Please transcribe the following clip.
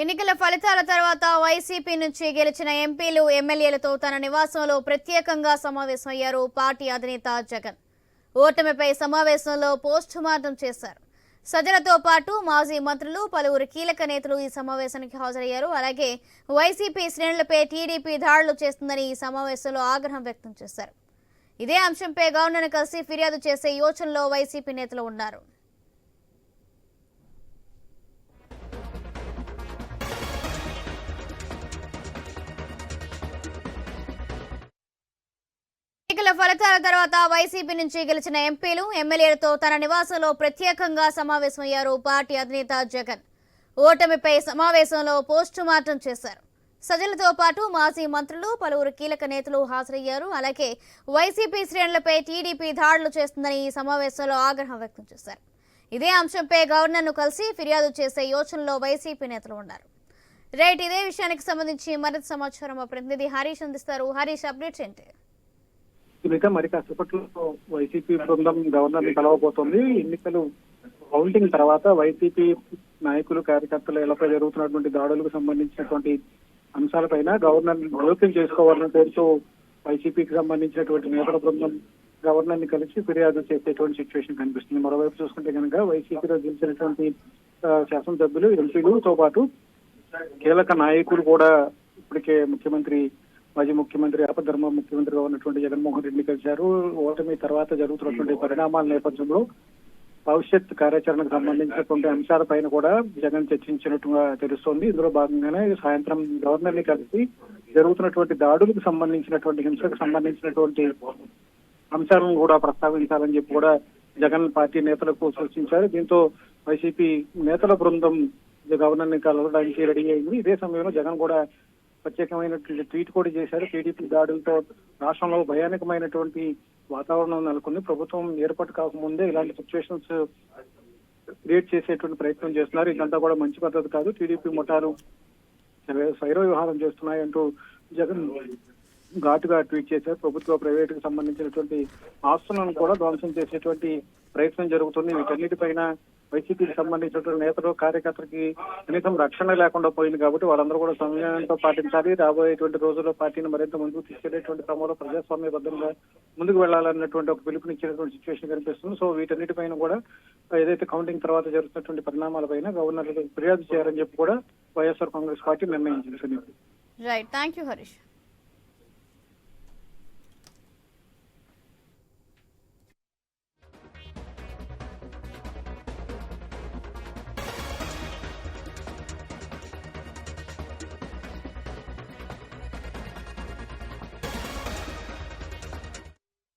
ఎన్నికల ఫలితాల తర్వాత వైసీపీ నుంచి గెలిచిన ఎంపీలు ఎమ్మెల్యేలతో తన నివాసంలో ప్రత్యేకంగా సమావేశమయ్యారు పార్టీ అధినేత జగన్. ఓటమిపై సమావేశంలో పోస్ట్ మార్టం చేశారు. సజ్జలతో పాటు మాజీ మంత్రులు పలువురు కీలక నేతలు ఈ సమావేశానికి హాజరయ్యారు. అలాగే వైసీపీ శ్రేణులపై టీడీపీ దాడులు చేస్తుందని ఈ సమావేశంలో ఆగ్రహం వ్యక్తం చేశారు. ఇదే అంశంపై గవర్నర్ను కలిసి ఫిర్యాదు చేసే యోచనలో వైసీపీ నేతలు ఉన్నారు. ఎన్నికల ఫలితాల తర్వాత వైసీపీ నుంచి గెలిచిన ఎంపీలు ఎమ్మెల్యేలతో తన నివాసంలో ప్రత్యేకంగా సమావేశమయ్యారు పార్టీ అధినేత జగన్. ఓటమిపై సమావేశంలో పోస్టు మార్టం చేశారు. సజలతో పాటు మాజీ మంత్రులు పలువురు కీలక నేతలు హాజరయ్యారు. అలాగే వైసీపీ శ్రేణులపై టీడీపీ దాడులు చేస్తుందని ఈ సమావేశంలో ఆగ్రహం వ్యక్తం చేశారు. ఇదే అంశంపై గవర్నర్ను కలిసి ఫిర్యాదు చేసే యోచనలో వైసీపీ నేతలు ఉన్నారు. రైట్ ఇదే విషయానికి సంబంధించి మరింత సమాచారం మా ప్రతినిధి హరీష్ అందిస్తారు. హరీష్ అప్డేట్స్ ఏంటి? మిగతా మరి కాసేపట్లో వైసీపీ బృందం గవర్నర్ని కలవబోతోంది. ఎన్నికలు కౌంటింగ్ తర్వాత వైసీపీ నాయకులు కార్యకర్తలు ఎలాపై జరుగుతున్నటువంటి దాడులకు సంబంధించినటువంటి అంశాలపైన గవర్నర్ జోక్యం చేసుకోవాలని పేరుతో వైసీపీకి సంబంధించినటువంటి నేతల బృందం గవర్నర్ని కలిసి ఫిర్యాదు చేసేటువంటి సిచ్యువేషన్ కనిపిస్తుంది. మరోవైపు చూసుకుంటే కనుక వైసీపీలో గెలిచినటువంటి శాసనసభ్యులు ఎంపీలతో పాటు కీలక నాయకులు కూడా ఇప్పటికే ముఖ్యమంత్రి మాజీ ముఖ్యమంత్రి ఆపధర్మ ముఖ్యమంత్రిగా ఉన్నటువంటి జగన్మోహన్ రెడ్డిని కలిశారు. ఓటమి తర్వాత జరుగుతున్నటువంటి పరిణామాల నేపథ్యంలో భవిష్యత్ కార్యాచరణకు సంబంధించినటువంటి అంశాలపైన కూడా జగన్ చర్చించినట్టుగా తెలుస్తోంది. ఇందులో భాగంగానే సాయంత్రం గవర్నర్ని కలిసి జరుగుతున్నటువంటి దాడులకు సంబంధించినటువంటి హింసకు సంబంధించినటువంటి అంశాలను కూడా ప్రస్తావించాలని చెప్పి కూడా జగన్ పార్టీ నేతలకు సూచించారు. దీంతో వైసీపీ నేతల బృందం గవర్నర్ని కలవడానికి రెడీ అయింది. ఇదే సమయంలో జగన్ కూడా ప్రత్యేకమైనటువంటి ట్వీట్ కూడా చేశారు. టీడీపీ దాడులతో రాష్ట్రంలో భయానకమైనటువంటి వాతావరణం నెలకొంది. ప్రభుత్వం ఏర్పాటు కాకముందే ఇలాంటి సిచ్యువేషన్స్ క్రియేట్ చేసేటువంటి ప్రయత్నం చేస్తున్నారు. ఇదంతా కూడా మంచి పద్ధతి కాదు. టీడీపీ ముఠాలు స్వైర వ్యవహారం చేస్తున్నాయంటూ జగన్ ఘాటుగా ట్వీట్ చేశారు. ప్రభుత్వ ప్రైవేట్కు సంబంధించినటువంటి ఆస్తులను కూడా ధ్వంసం చేసేటువంటి ప్రయత్నం జరుగుతుంది. వీటన్నిటిపైన వైసీపీకి సంబంధించినటువంటి నేతలు కార్యకర్తలకి కనీసం రక్షణ లేకుండా పోయింది కాబట్టి వాళ్ళందరూ కూడా సమయంతో పాటించాలి. రాబోయేటువంటి రోజుల్లో పార్టీని మరింత ముందుకు తీసుకెళ్ళేటువంటి క్రమంలో ప్రజాస్వామ్యబద్ధంగా ముందుకు వెళ్ళాలన్నటువంటి ఒక పిలుపునిచ్చినటువంటి సిచ్యువేషన్ కనిపిస్తుంది. సో వీటన్నిటిపైన కూడా ఏదైతే కౌంటింగ్ తర్వాత జరుగుతున్నటువంటి పరిణామాలపైన గవర్నర్ ఫిర్యాదు చేయాలని చెప్పి కూడా వైఎస్ఆర్ కాంగ్రెస్ పార్టీ నిర్ణయించింది. Right thank you Harish